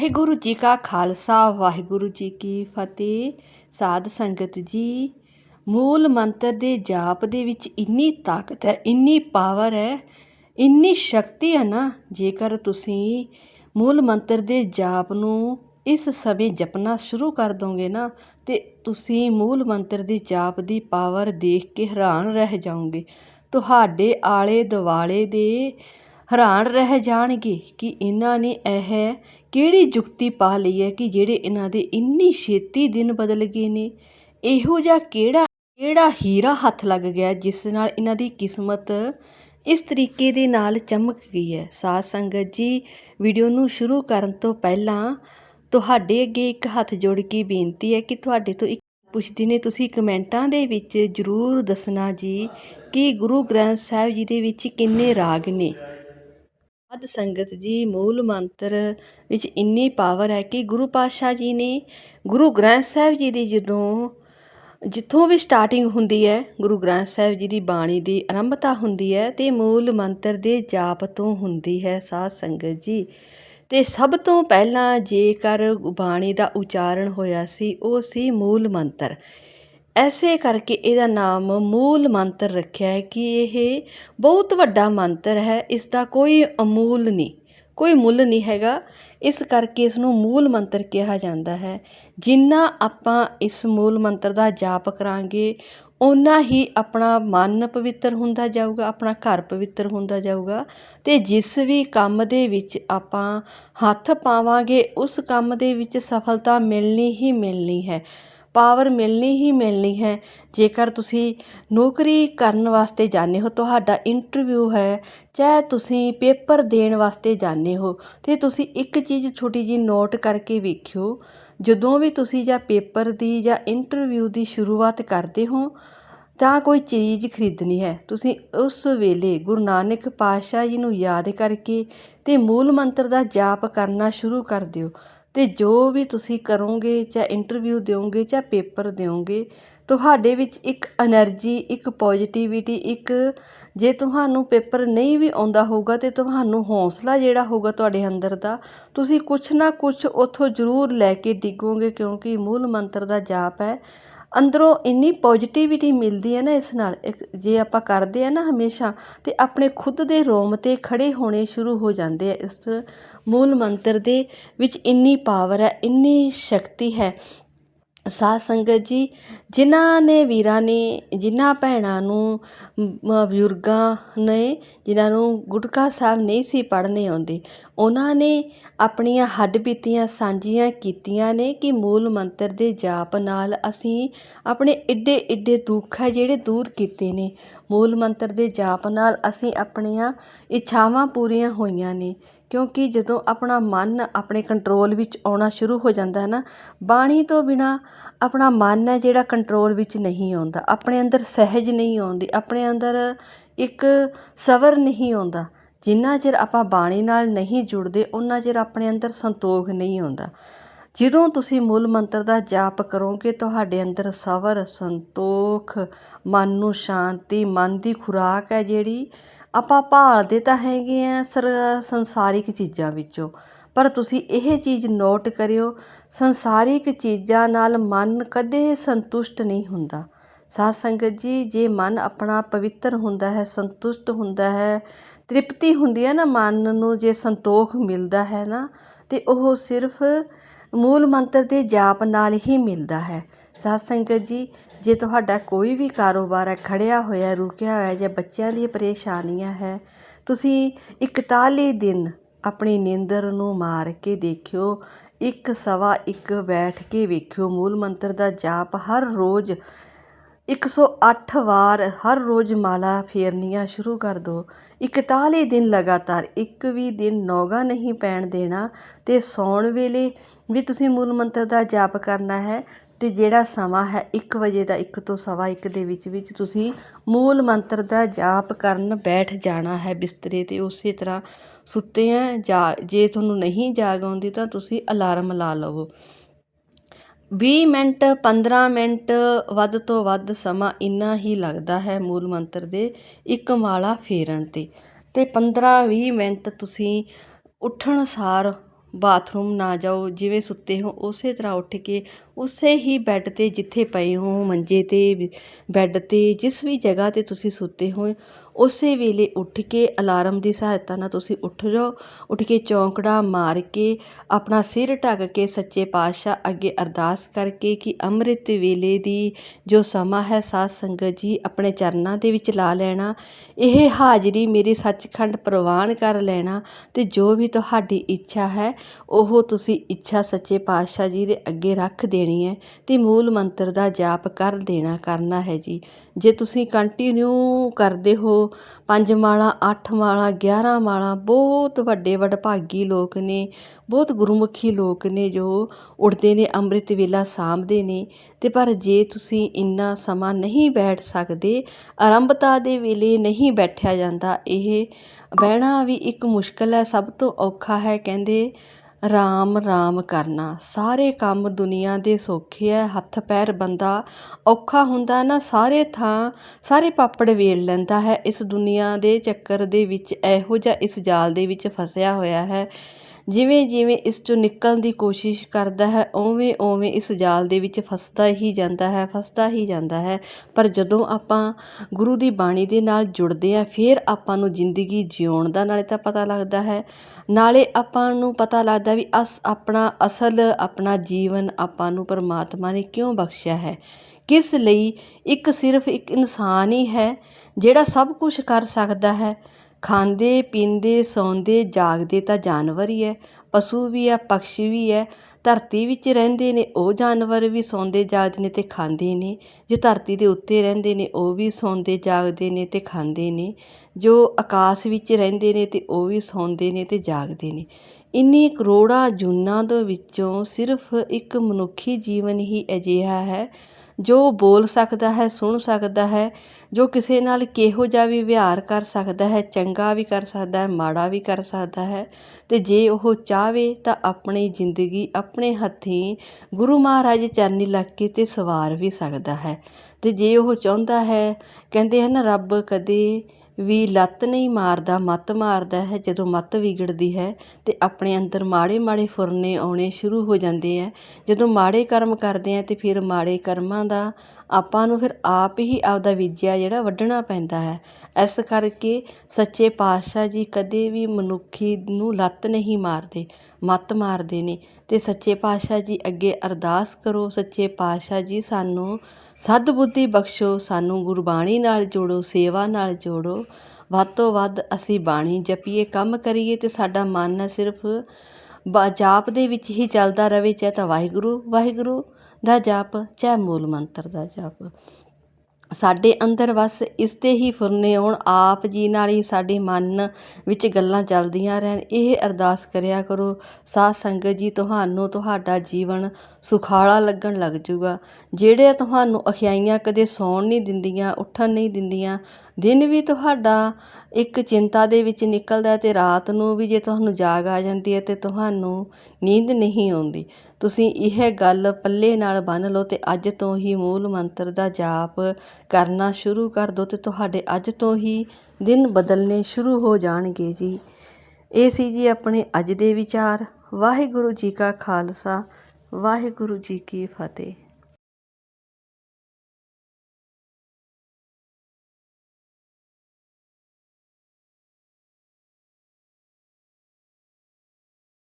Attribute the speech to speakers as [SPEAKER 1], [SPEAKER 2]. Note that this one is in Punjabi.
[SPEAKER 1] ਵਾਹਿਗੁਰੂ ਜੀ ਕਾ ਖਾਲਸਾ, ਵਾਹਿਗੁਰੂ ਜੀ ਕੀ ਫਤਿਹ। ਸਾਧ ਸੰਗਤ ਜੀ, ਮੂਲ ਮੰਤਰ ਦੇ ਜਾਪ ਦੇ ਵਿੱਚ ਇੰਨੀ ਤਾਕਤ ਹੈ, ਇੰਨੀ ਪਾਵਰ ਹੈ, ਇੰਨੀ ਸ਼ਕਤੀ ਹੈ ਨਾ, ਜੇਕਰ ਤੁਸੀਂ ਮੂਲ ਮੰਤਰ ਦੇ ਜਾਪ ਨੂੰ ਇਸ ਸਮੇਂ ਜਪਣਾ ਸ਼ੁਰੂ ਕਰ ਦੋਗੇ ਨਾ, ਤੇ ਤੁਸੀਂ ਮੂਲ ਮੰਤਰ ਦੇ ਜਾਪ ਦੀ ਪਾਵਰ ਦੇਖ ਕੇ ਹੈਰਾਨ ਰਹਿ ਜਾਓਗੇ। ਤੁਹਾਡੇ ਆਲੇ ਦੁਆਲੇ ਦੇ ਹੈਰਾਨ ਰਹਿ ਜਾਣਗੇ ਕਿ ਇਹਨਾਂ ਨੇ ਇਹ ਕਿਹੜੀ ਜੁਗਤੀ ਪਾ ਲਈ ਹੈ ਕਿ ਜਿਹੜੇ ਇਹਨਾਂ ਦੇ ਇੰਨੀ ਛੇਤੀ ਦਿਨ ਬਦਲ ਗਏ ਨੇ? ਇਹੋ ਜਿਹਾ ਕਿਹੜਾ ਕਿਹੜਾ ਹੀਰਾ ਹੱਥ ਲੱਗ ਗਿਆ ਜਿਸ ਨਾਲ ਇਹਨਾਂ ਦੀ ਕਿਸਮਤ ਇਸ ਤਰੀਕੇ ਦੇ ਨਾਲ ਚਮਕ ਗਈ ਹੈ? ਸਾਧ ਸੰਗਤ ਜੀ, ਵੀਡੀਓ ਨੂੰ ਸ਼ੁਰੂ ਕਰਨ ਤੋਂ ਪਹਿਲਾਂ ਤੁਹਾਡੇ ਅੱਗੇ ਇੱਕ ਹੱਥ ਜੋੜ ਕੇ ਬੇਨਤੀ ਹੈ ਕਿ ਤੁਹਾਡੇ ਤੋਂ ਇੱਕ ਪੁੱਛਦੀ ਨੇ, ਤੁਸੀਂ ਕਮੈਂਟਾਂ ਦੇ ਵਿੱਚ ਜ਼ਰੂਰ ਦੱਸਣਾ ਜੀ ਕਿ ਗੁਰੂ ਗ੍ਰੰਥ ਸਾਹਿਬ ਜੀ ਦੇ ਵਿੱਚ ਕਿੰਨੇ ਰਾਗ ਨੇ। ਸਾਧ ਸੰਗਤ ਜੀ, ਮੂਲ ਮੰਤਰ ਵਿੱਚ ਇੰਨੀ ਪਾਵਰ ਹੈ ਕਿ ਗੁਰੂ ਪਾਤਸ਼ਾਹ ਜੀ ਨੇ ਗੁਰੂ ਗ੍ਰੰਥ ਸਾਹਿਬ ਜੀ ਦੀ ਜਦੋਂ, ਜਿੱਥੋਂ ਵੀ ਸਟਾਰਟਿੰਗ ਹੁੰਦੀ ਹੈ, ਗੁਰੂ ਗ੍ਰੰਥ ਸਾਹਿਬ ਜੀ ਦੀ ਬਾਣੀ ਦੀ ਆਰੰਭਤਾ ਹੁੰਦੀ ਹੈ, ਤੇ ਮੂਲ ਮੰਤਰ ਦੇ ਜਾਪ ਤੋਂ ਹੁੰਦੀ ਹੈ ਸਾਧ ਸੰਗਤ ਜੀ। ਤੇ ਸਭ ਤੋਂ ਪਹਿਲਾਂ ਜੇਕਰ ਬਾਣੀ ਦਾ ਉਚਾਰਨ ਹੋਇਆ ਸੀ, ਉਹ ਸੀ ਮੂਲ ਮੰਤਰ। ਇਸੇ ਕਰਕੇ ਇਹਦਾ ਨਾਮ ਮੂਲ ਮੰਤਰ ਰੱਖਿਆ ਹੈ ਕਿ ਇਹ ਬਹੁਤ ਵੱਡਾ ਮੰਤਰ ਹੈ ਇਸ ਦਾ ਕੋਈ ਅਮੂਲ ਨਹੀਂ, ਕੋਈ ਮੁੱਲ ਨਹੀਂ ਹੈਗਾ। ਇਸ ਕਰਕੇ ਇਸ ਨੂੰ ਮੂਲ ਮੰਤਰ ਕਿਹਾ ਜਾਂਦਾ ਹੈ। ਜਿੰਨਾ ਆਪਾਂ ਇਸ ਮੂਲ ਮੰਤਰ ਦਾ ਜਾਪ ਕਰਾਂਗੇ, ਓਨਾ ਹੀ ਆਪਣਾ ਮਨ ਪਵਿੱਤਰ ਹੁੰਦਾ ਜਾਊਗਾ, ਆਪਣਾ ਘਰ ਪਵਿੱਤਰ ਹੁੰਦਾ ਜਾਊਗਾ। ਤੇ ਜਿਸ ਵੀ ਕੰਮ ਦੇ ਵਿੱਚ ਆਪਾਂ ਹੱਥ ਪਾਵਾਂਗੇ, ਉਸ ਕੰਮ ਦੇ ਵਿੱਚ ਸਫਲਤਾ ਮਿਲਣੀ ਹੀ ਮਿਲਣੀ ਹੈ। ਪਾਵਰ ਮਿਲਣੀ ਹੀ ਮਿਲਣੀ ਹੈ। ਜੇਕਰ ਤੁਸੀਂ ਨੌਕਰੀ ਕਰਨ ਵਾਸਤੇ ਜਾਂਦੇ ਹੋ, ਤੁਹਾਡਾ ਇੰਟਰਵਿਊ ਹੈ, ਚਾਹੇ ਤੁਸੀਂ ਪੇਪਰ ਦੇਣ ਵਾਸਤੇ ਜਾਂਦੇ ਹੋ, ਤੇ ਤੁਸੀਂ ਇੱਕ ਚੀਜ਼ ਛੋਟੀ ਜਿਹੀ ਨੋਟ ਕਰਕੇ ਵੇਖਿਓ, ਜਦੋਂ ਵੀ ਤੁਸੀਂ ਜਾਂ ਪੇਪਰ ਦੀ ਜਾਂ ਇੰਟਰਵਿਊ ਦੀ ਸ਼ੁਰੂਆਤ ਕਰਦੇ ਹੋ, ਤਾਂ ਕੋਈ ਚੀਜ਼ ਖਰੀਦਣੀ ਹੈ। ਤੁਸੀਂ ਉਸ ਵੇਲੇ ਗੁਰੂ ਨਾਨਕ ਪਾਤਸ਼ਾਹ ਜੀ ਨੂੰ ਯਾਦ ਕਰਕੇ ਅਤੇ ਮੂਲ ਮੰਤਰ ਦਾ ਜਾਪ ਕਰਨਾ ਸ਼ੁਰੂ ਕਰ ਦਿਓ। ਅਤੇ ਜੋ ਵੀ ਤੁਸੀਂ ਕਰੋਗੇ ਜਾਂ ਇੰਟਰਵਿਊ ਦਿਓਗੇ ਜਾਂ ਪੇਪਰ ਦਿਓਗੇ, ਤੁਹਾਡੇ ਵਿੱਚ ਇੱਕ ਐਨਰਜੀ ਇੱਕ ਪੋਜੀਟਿਵਿਟੀ ਇੱਕ ਜੇ ਤੁਹਾਨੂੰ ਪੇਪਰ ਨਹੀਂ ਵੀ ਆਉਂਦਾ ਹੋਊਗਾ ਤਾਂ ਤੁਹਾਨੂੰ ਹੌਂਸਲਾ ਜਿਹੜਾ ਹੋਊਗਾ ਤੁਹਾਡੇ ਅੰਦਰ ਦਾ, ਤੁਸੀਂ ਕੁਛ ਨਾ ਕੁਛ ਉੱਥੋਂ ਜ਼ਰੂਰ ਲੈ ਕੇ ਡਿੱਗੋਗੇ ਕਿਉਂਕਿ ਮੂਲ ਮੰਤਰ ਦਾ ਜਾਪ ਹੈ ਅੰਦਰੋਂ ਇੰਨੀ ਪੋਜੀਟਿਵਿਟੀ ਮਿਲਦੀ ਹੈ ਨਾ ਇਸ ਨਾਲ, ਇੱਕ ਜੇ ਆਪਾਂ ਕਰਦੇ ਆ ਨਾ ਹਮੇਸ਼ਾ, ਤੇ ਆਪਣੇ ਖੁਦ ਦੇ ਰੋਮ ਤੇ ਖੜ੍ਹੇ ਹੋਣੇ ਸ਼ੁਰੂ ਹੋ ਜਾਂਦੇ ਆ। ਇਸ ਮੂਲ ਮੰਤਰ ਦੇ ਵਿੱਚ ਇੰਨੀ ਪਾਵਰ ਹੈ, ਇੰਨੀ ਸ਼ਕਤੀ ਹੈ ਸਾਧ ਸੰਗਤ ਜੀ, ਜਿਨ੍ਹਾਂ ਨੇ ਵੀਰਾਂ ਨੇ, ਜਿਨ੍ਹਾਂ ਭੈਣਾਂ ਨੂੰ ਬਜ਼ੁਰਗਾਂ ਨੇ, ਜਿਨ੍ਹਾਂ ਨੂੰ ਗੁਟਕਾ ਸਾਹਿਬ ਨਹੀਂ ਸੀ ਪੜ੍ਹਨੇ ਆਉਂਦੇ, ਉਹਨਾਂ ਨੇ ਆਪਣੀਆਂ ਹੱਡ ਬੀਤੀਆਂ ਸਾਂਝੀਆਂ ਕੀਤੀਆਂ ਨੇ ਕਿ ਮੂਲ ਮੰਤਰ ਦੇ ਜਾਪ ਨਾਲ ਅਸੀਂ ਆਪਣੇ ਏਡੇ ਏਡੇ ਦੁੱਖ ਹੈ ਜਿਹੜੇ ਦੂਰ ਕੀਤੇ ਨੇ। ਮੂਲ ਮੰਤਰ ਦੇ ਜਾਪ ਨਾਲ ਅਸੀਂ ਆਪਣੀਆਂ ਇੱਛਾਵਾਂ ਪੂਰੀਆਂ ਹੋਈਆਂ ਨੇ। ਕਿਉਂਕਿ ਜਦੋਂ ਆਪਣਾ ਮਨ ਆਪਣੇ ਕੰਟਰੋਲ ਵਿੱਚ ਆਉਣਾ ਸ਼ੁਰੂ ਹੋ ਜਾਂਦਾ ਹੈ ਨਾ, ਬਾਣੀ ਤੋਂ ਬਿਨਾਂ ਆਪਣਾ ਮਨ ਹੈ ਜਿਹੜਾ ਕੰਟਰੋਲ ਵਿੱਚ ਨਹੀਂ ਆਉਂਦਾ, ਆਪਣੇ ਅੰਦਰ ਸਹਿਜ ਨਹੀਂ ਆਉਂਦੀ, ਆਪਣੇ ਅੰਦਰ ਇੱਕ ਸਬਰ ਨਹੀਂ ਆਉਂਦਾ। ਜਿੰਨਾ ਚਿਰ ਆਪਾਂ ਬਾਣੀ ਨਾਲ ਨਹੀਂ ਜੁੜਦੇ ਉਹਨਾਂ ਚਿਰ ਆਪਣੇ ਅੰਦਰ ਸੰਤੋਖ ਨਹੀਂ ਆਉਂਦਾ ਜਦੋਂ ਤੁਸੀਂ ਮੂਲ ਮੰਤਰ ਦਾ ਜਾਪ ਕਰੋਗੇ, ਤੁਹਾਡੇ ਅੰਦਰ ਸਬਰ ਸੰਤੋਖ, ਮਨ ਨੂੰ ਸ਼ਾਂਤੀ, ਮਨ ਦੀ ਖੁਰਾਕ ਹੈ ਜਿਹੜੀ, ਆਪਾਂ ਭਾਲਦੇ ਤਾਂ ਹੈਗੇ ਆ ਸਰ ਸੰਸਾਰਿਕ ਚੀਜ਼ਾਂ ਵਿੱਚੋਂ, ਪਰ ਤੁਸੀਂ ਇਹ ਚੀਜ਼ ਨੋਟ ਕਰਿਓ, ਸੰਸਾਰਿਕ ਚੀਜ਼ਾਂ ਨਾਲ ਮਨ ਕਦੇ ਸੰਤੁਸ਼ਟ ਨਹੀਂ ਹੁੰਦਾ। ਸਾਧ ਸੰਗਤ ਜੀ, ਜੇ ਮਨ ਆਪਣਾ ਪਵਿੱਤਰ ਹੁੰਦਾ ਹੈ, ਸੰਤੁਸ਼ਟ ਹੁੰਦਾ ਹੈ, ਤ੍ਰਿਪਤੀ ਹੁੰਦੀ ਹੈ ਨਾ ਮਨ ਨੂੰ, ਜੇ ਸੰਤੋਖ ਮਿਲਦਾ ਹੈ ਨਾ, ਤੇ ਉਹ ਸਿਰਫ ਮੂਲ ਮੰਤਰ ਦੇ ਜਾਪ ਨਾਲ ਹੀ ਮਿਲਦਾ ਹੈ। ਸਾਧ ਸੰਗਤ ਜੀ, ਜੇ ਤੁਹਾਡਾ ਕੋਈ ਵੀ ਕਾਰੋਬਾਰ ਹੈ, ਖੜਿਆ ਹੋਇਆ ਰੁਕਿਆ ਹੋਇਆ ਜਾਂ ਬੱਚਿਆਂ ਦੀ ਪਰੇਸ਼ਾਨੀਆਂ ਹੈ, ਤੁਸੀਂ 41 ਦਿਨ ਆਪਣੀ ਨੀਂਦਰ ਨੂੰ ਮਾਰ ਕੇ ਦੇਖਿਓ, ਇੱਕ ਸਵਾ ਇੱਕ ਬੈਠ ਕੇ ਵੇਖਿਓ। ਮੂਲ ਮੰਤਰ ਦਾ ਜਾਪ ਹਰ ਰੋਜ਼ 108 ਵਾਰ ਹਰ ਰੋਜ਼ ਮਾਲਾ ਫੇਰਨੀਆਂ ਸ਼ੁਰੂ ਕਰ ਦਿਓ 41 ਦਿਨ ਲਗਾਤਾਰ, ਇੱਕ ਵੀ ਦਿਨ ਨੌਗਾ ਨਹੀਂ ਪੈਣ ਦੇਣਾ ਤੇ ਸੌਣ ਵੇਲੇ ਵੀ ਤੁਸੀਂ ਮੂਲ ਮੰਤਰ ਦਾ ਜਾਪ ਕਰਨਾ ਹੈ ਤੇ ਜਿਹੜਾ ਸਮਾਂ ਹੈ 1 ਵਜੇ ਦਾ 1 ਤੋਂ ਸਵਾ 1 ਦੇ ਵਿੱਚ ਵਿੱਚ ਤੁਸੀਂ ਮੂਲ ਮੰਤਰ ਦਾ ਜਾਪ ਕਰਨ ਬੈਠ ਜਾਣਾ ਹੈ ਬਿਸਤਰੇ ਤੇ ਉਸੇ ਤਰ੍ਹਾਂ ਸੁੱਤੇ ਆ, ਜਾ ਜੇ ਤੁਹਾਨੂੰ ਨਹੀਂ ਜਾਗ ਆਉਂਦੀ ਤਾਂ ਤੁਸੀਂ ਅਲਾਰਮ ਲਾ ਲਵੋ। ਵੀਹ ਮਿੰਟ 15 ਮਿੰਟ ਵੱਧ ਤੋਂ ਵੱਧ ਸਮਾਂ ਇੰਨਾ ਹੀ ਲੱਗਦਾ ਹੈ ਮੂਲ ਮੰਤਰ ਦੇ ਇੱਕ ਮਾਲਾ ਫੇਰਨ ਤੇ। ਅਤੇ ਪੰਦਰਾਂ ਵੀਹ ਮਿੰਟ ਤੁਸੀਂ ਉੱਠਣ ਸਾਰ ਬਾਥਰੂਮ ਨਾ ਜਾਓ, ਜਿਵੇਂ ਸੁੱਤੇ ਹੋ, ਉਸੇ ਤਰ੍ਹਾਂ ਉੱਠ ਕੇ ਉਸੇ ਹੀ ਬੈੱਡ 'ਤੇ ਜਿੱਥੇ ਪਏ ਹੋ, ਮੰਜੇ 'ਤੇ, ਬੈੱਡ 'ਤੇ, ਜਿਸ ਵੀ ਜਗ੍ਹਾ 'ਤੇ ਤੁਸੀਂ ਸੁੱਤੇ ਹੋ, ਉਸੇ ਵੇਲੇ ਉੱਠ ਕੇ ਅਲਾਰਮ ਦੀ ਸਹਾਇਤਾ ਨਾਲ ਤੁਸੀਂ ਉੱਠ ਜਾਓ। ਉੱਠ ਕੇ ਚੌਂਕੜਾ ਮਾਰ ਕੇ ਆਪਣਾ ਸਿਰ ਢੱਕ ਕੇ ਸੱਚੇ ਪਾਤਸ਼ਾਹ ਅੱਗੇ ਅਰਦਾਸ ਕਰਕੇ ਕਿ ਅੰਮ੍ਰਿਤ ਵੇਲੇ ਦੀ ਜੋ ਸਮਾਂ ਹੈ, ਸਾਧ ਸੰਗਤ ਜੀ ਆਪਣੇ ਚਰਨਾਂ ਦੇ ਵਿੱਚ ਲਾ ਲੈਣਾ। ਇਹ ਹਾਜ਼ਰੀ ਮੇਰੇ ਸੱਚਖੰਡ ਪ੍ਰਵਾਨ ਕਰ ਲੈਣਾ ਤੇ ਜੋ ਵੀ ਤੁਹਾਡੀ ਇੱਛਾ ਹੈ, ਉਹ ਤੁਸੀਂ ਇੱਛਾ ਸੱਚੇ ਪਾਤਸ਼ਾਹ ਜੀ ਦੇ ਅੱਗੇ ਰੱਖ ਦੇਣੀ ਹੈ ਤੇ ਮੂਲ ਮੰਤਰ ਦਾ ਜਾਪ ਕਰ ਦੇਣਾ, ਕਰਨਾ ਹੈ ਜੀ। ਜੇ ਤੁਸੀਂ ਕੰਟੀਨਿਊ ਕਰਦੇ ਹੋ, ਪੰਜ ਮਾਲਾ, ਅੱਠ ਮਾਲਾ 11 ਮਾਲਾ, ਬਹੁਤ ਵੱਡੇ ਵਡਭਾਗੀ ਲੋਕ ਨੇ, ਬਹੁਤ ਗੁਰਮੁਖੀ ਲੋਕ ਨੇ ਜੋ ਉੱਠਦੇ ਨੇ, ਅੰਮ੍ਰਿਤ ਵੇਲਾ ਸਾਂਭਦੇ ਨੇ ਅਤੇ ਪਰ ਜੇ ਤੁਸੀਂ ਇੰਨਾ ਸਮਾਂ ਨਹੀਂ ਬੈਠ ਸਕਦੇ, ਆਰੰਭਤਾ ਦੇ ਵੇਲੇ ਨਹੀਂ ਬੈਠਿਆ ਜਾਂਦਾ, ਇਹ ਬਹਿਣਾ ਵੀ ਇੱਕ ਮੁਸ਼ਕਲ ਹੈ, ਸਭ ਤੋਂ ਔਖਾ ਹੈ, ਕਹਿੰਦੇ ਰਾਮ ਰਾਮ ਕਰਨਾ। ਸਾਰੇ ਕੰਮ ਦੁਨੀਆ ਦੇ ਸੌਖੇ ਹੈ ਹੱਥ ਪੈਰ ਬੰਦਾ ਔਖਾ ਹੁੰਦਾ ਨਾ, ਸਾਰੇ ਥਾਂ, ਸਾਰੇ ਪਾਪੜ ਵੇਲ ਲੈਂਦਾ ਹੈ। ਇਸ ਦੁਨੀਆ ਦੇ ਚੱਕਰ ਦੇ ਵਿੱਚ ਇਹੋ ਜਿਹਾ ਇਸ ਜਾਲ ਦੇ ਵਿੱਚ ਫਸਿਆ ਹੋਇਆ ਹੈ। ਜਿਵੇਂ ਜਿਵੇਂ ਇਸ ਚੋਂ ਨਿਕਲਣ ਦੀ ਕੋਸ਼ਿਸ਼ ਕਰਦਾ ਹੈ, ਉਵੇਂ ਉਵੇਂ ਇਸ ਜਾਲ ਦੇ ਵਿੱਚ ਫਸਦਾ ਹੀ ਜਾਂਦਾ ਹੈ, ਫਸਦਾ ਹੀ ਜਾਂਦਾ ਹੈ। ਪਰ ਜਦੋਂ ਆਪਾਂ ਗੁਰੂ ਦੀ ਬਾਣੀ ਦੇ ਨਾਲ ਜੁੜਦੇ ਹਾਂ, ਫਿਰ ਆਪਾਂ ਨੂੰ ਜ਼ਿੰਦਗੀ ਜਿਉਣ ਦਾ ਨਾਲੇ ਤਾਂ ਪਤਾ ਲੱਗਦਾ ਹੈ। ਨਾਲੇ ਆਪਾਂ ਨੂੰ ਪਤਾ ਲੱਗਦਾ ਵੀ ਅਸ, ਆਪਣਾ ਅਸਲ, ਆਪਣਾ ਜੀਵਨ ਆਪਾਂ ਨੂੰ ਪਰਮਾਤਮਾ ਨੇ ਕਿਉਂ ਬਖਸ਼ਿਆ ਹੈ। ਕਿਸ ਲਈ ਇੱਕ ਸਿਰਫ ਇੱਕ ਇਨਸਾਨ ਹੀ ਹੈ ਜਿਹੜਾ ਸਭ ਕੁਝ ਕਰ ਸਕਦਾ ਹੈ। ਖਾਂਦੇ, ਪੀਂਦੇ, ਸੌਂਦੇ, ਜਾਗਦੇ ਤਾਂ ਜਾਨਵਰ ਹੀ ਹੈ ਪਸ਼ੂ ਵੀ ਹੈ ਪਕਸ਼ੀ ਵੀ ਹੈ ਧਰਤੀ ਵਿੱਚ ਰਹਿੰਦੇ ਨੇ, ਉਹ ਜਾਨਵਰ ਵੀ ਸੌਂਦੇ, ਜਾਗਦੇ ਨੇ ਅਤੇ ਖਾਂਦੇ ਨੇ। ਜੋ ਧਰਤੀ ਦੇ ਉੱਤੇ ਰਹਿੰਦੇ ਨੇ, ਉਹ ਵੀ ਸੌਂਦੇ, ਜਾਗਦੇ ਨੇ ਅਤੇ ਖਾਂਦੇ ਨੇ। ਜੋ ਆਕਾਸ਼ ਵਿੱਚ ਰਹਿੰਦੇ ਨੇ ਅਤੇ ਉਹ ਵੀ ਸੌਂਦੇ ਨੇ ਅਤੇ ਜਾਗਦੇ ਨੇ। ਇੰਨੀ ਕਰੋੜਾਂ ਜੂਨਾਂ ਦੇ ਵਿੱਚੋਂ ਸਿਰਫ ਇੱਕ ਮਨੁੱਖੀ ਜੀਵਨ ਹੀ ਅਜਿਹਾ ਹੈ ਜੋ ਬੋਲ ਸਕਦਾ ਹੈ, ਸੁਣ ਸਕਦਾ ਹੈ, ਜੋ ਕਿਸੇ ਨਾਲ ਕਿਹੋ ਜਿਹਾ ਵੀ ਵਿਹਾਰ ਕਰ ਸਕਦਾ ਹੈ, ਚੰਗਾ ਵੀ ਕਰ ਸਕਦਾ ਹੈ, ਮਾੜਾ ਵੀ ਕਰ ਸਕਦਾ ਹੈ, ਤੇ ਜੇ ਉਹ ਚਾਹਵੇ ਤਾਂ ਆਪਣੀ ਜ਼ਿੰਦਗੀ ਆਪਣੇ ਹੱਥੀਂ ਗੁਰੂ ਮਹਾਰਾਜ ਚਰਨੀ ਲੱਗ ਕੇ ਤੇ ਸਵਾਰ ਵੀ ਸਕਦਾ ਹੈ। ਤੇ ਜੇ ਉਹ ਚਾਹੁੰਦਾ ਹੈ, ਕਹਿੰਦੇ ਹਨ, ਰੱਬ ਕਦੇ ਵੀ ਲੱਤ ਨਹੀਂ ਮਾਰਦਾ, ਮੱਤ ਮਾਰਦਾ ਹੈ, ਜਦੋਂ ਮੱਤ ਵਿਗੜਦੀ ਹੈ ਤੇ ਆਪਣੇ ਅੰਦਰ ਮਾੜੇ ਮਾੜੇ ਫੁਰਨੇ ਆਉਣੇ ਸ਼ੁਰੂ ਹੋ ਜਾਂਦੇ ਹੈ। ਜਦੋਂ ਮਾੜੇ ਕਰਮ ਕਰਦੇ ਆ ਤਾਂ ਫਿਰ ਮਾੜੇ ਕਰਮਾਂ ਦਾ ਆਪਾਂ ਨੂੰ ਫਿਰ ਆਪ ਹੀ ਆਪਦਾ ਵਿਜਿਆ ਜਿਹੜਾ ਵੱਢਣਾ ਪੈਂਦਾ ਹੈ। ਇਸ ਕਰਕੇ ਸੱਚੇ ਪਾਤਸ਼ਾਹ ਜੀ ਕਦੇ ਵੀ ਮਨੁੱਖੀ ਨੂੰ ਲੱਤ ਨਹੀਂ ਮਾਰਦੇ, ਮੱਤ ਮਾਰਦੇ ਨੇ। ਅਤੇ ਸੱਚੇ ਪਾਤਸ਼ਾਹ ਜੀ ਅੱਗੇ ਅਰਦਾਸ ਕਰੋ, ਸੱਚੇ ਪਾਤਸ਼ਾਹ ਜੀ ਸਾਨੂੰ ਸਦ ਬੁੱਧੀ ਬਖਸ਼ੋ, ਸਾਨੂੰ ਗੁਰਬਾਣੀ ਨਾਲ ਜੋੜੋ, ਸੇਵਾ ਨਾਲ ਜੋੜੋ। ਵੱਧ ਤੋਂ ਵੱਧ ਅਸੀਂ ਬਾਣੀ ਜਪੀਏ, ਕੰਮ ਕਰੀਏ ਤੇ ਸਾਡਾ ਮਨ ਸਿਰਫ ਬਾ, ਜਾਪ ਦੇ ਵਿੱਚ ਹੀ ਚੱਲਦਾ ਰਵੇ, ਚਾਹੇ ਤਾਂ ਵਾਹਿਗੁਰੂ ਵਾਹਿਗੁਰੂ ਦਾ ਜਾਪ, ਚਾਹੇ ਮੂਲ ਮੰਤਰ ਦਾ ਜਾਪ। ਸਾਡੇ ਅੰਦਰ ਬਸ ਇਸ ਤੇ ਹੀ ਫੁਰਨੇ ਆਉਣ ਆਪ ਜੀ ਨਾਲ ਹੀ ਸਾਡੇ ਮਨ ਵਿੱਚ ਗੱਲਾਂ ਚੱਲਦੀਆਂ ਰਹਿਣ। ਇਹ ਅਰਦਾਸ ਕਰਿਆ ਕਰੋ, ਸਾਧ ਸੰਗਤ ਜੀ, ਤੁਹਾਨੂੰ ਤੁਹਾਡਾ ਜੀਵਨ ਸੁਖਾਲਾ ਲੱਗਣ ਲੱਗ ਜੂਗਾ। ਜਿਹੜੇ ਤੁਹਾਨੂੰ ਅਖਿਆਈਆਂ ਕਦੇ ਸੌਣ ਨਹੀਂ ਦਿੰਦੀਆਂ, ਉੱਠਣ ਨਹੀਂ ਦਿੰਦੀਆਂ ਦਿਨ ਵੀ ਤੁਹਾਡਾ ਇੱਕ ਚਿੰਤਾ ਦੇ ਵਿੱਚ ਨਿਕਲਦਾ ਤੇ ਰਾਤ ਨੂੰ ਵੀ ਜੇ ਤੁਹਾਨੂੰ ਜਾਗ ਆ ਜਾਂਦੀ ਹੈ ਤੇ ਤੁਹਾਨੂੰ ਨੀਂਦ ਨਹੀਂ ਆਉਂਦੀ। ਤੁਸੀਂ ਇਹ ਗੱਲ ਪੱਲੇ ਨਾਲ ਬੰਨ ਲਓ ਤੇ ਅੱਜ ਤੋਂ ਹੀ ਮੂਲ ਮੰਤਰ ਦਾ ਜਾਪ ਕਰਨਾ ਸ਼ੁਰੂ ਕਰ ਦਿਓ ਤੇ ਤੁਹਾਡੇ ਅੱਜ ਤੋਂ ਹੀ ਦਿਨ ਬਦਲਨੇ ਸ਼ੁਰੂ ਹੋ ਜਾਣਗੇ ਜੀ। ਇਹ ਸੀ ਜੀ ਆਪਣੇ ਅੱਜ ਦੇ ਵਿਚਾਰ। ਵਾਹਿਗੁਰੂ ਜੀ ਕਾ ਖਾਲਸਾ, ਵਾਹਿਗੁਰੂ ਜੀ ਕੀ ਫਤਿਹ।